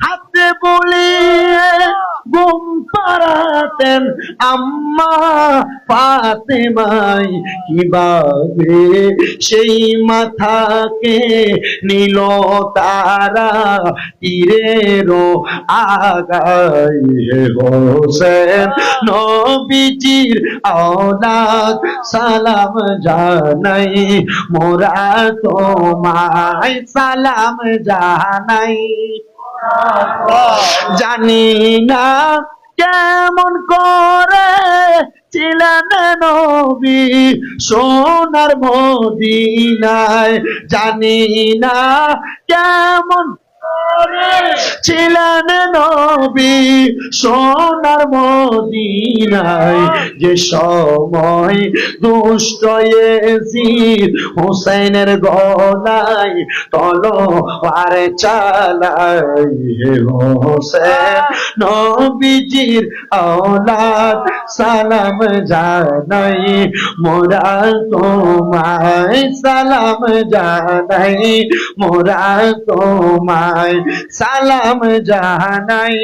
হাতে বলে ঘুম পাড়াতেন আম্মা পাতে মাই কীভাবে সেই মাথাকে নিল তারা? তীরেরও আগাই হোসেন নবীজির আওলাদ, সালাম জানাই। মোরা তোমায় সালাম জানাই। জানি না কেমন করে ছিলেন নবী সোনার মদিনায়। জানি না কেমন ছিলেন নবী সোনার মদিনায়। যে সময় দুষ্ট এসির হোসেনের গলায় তলোয়ার চালাই হে হোসেন, নবীজির আওলাদ সালাম জানাই, মোরা তোমায় সালাম জানাই, মোরা তোমায় সালাম জানাই।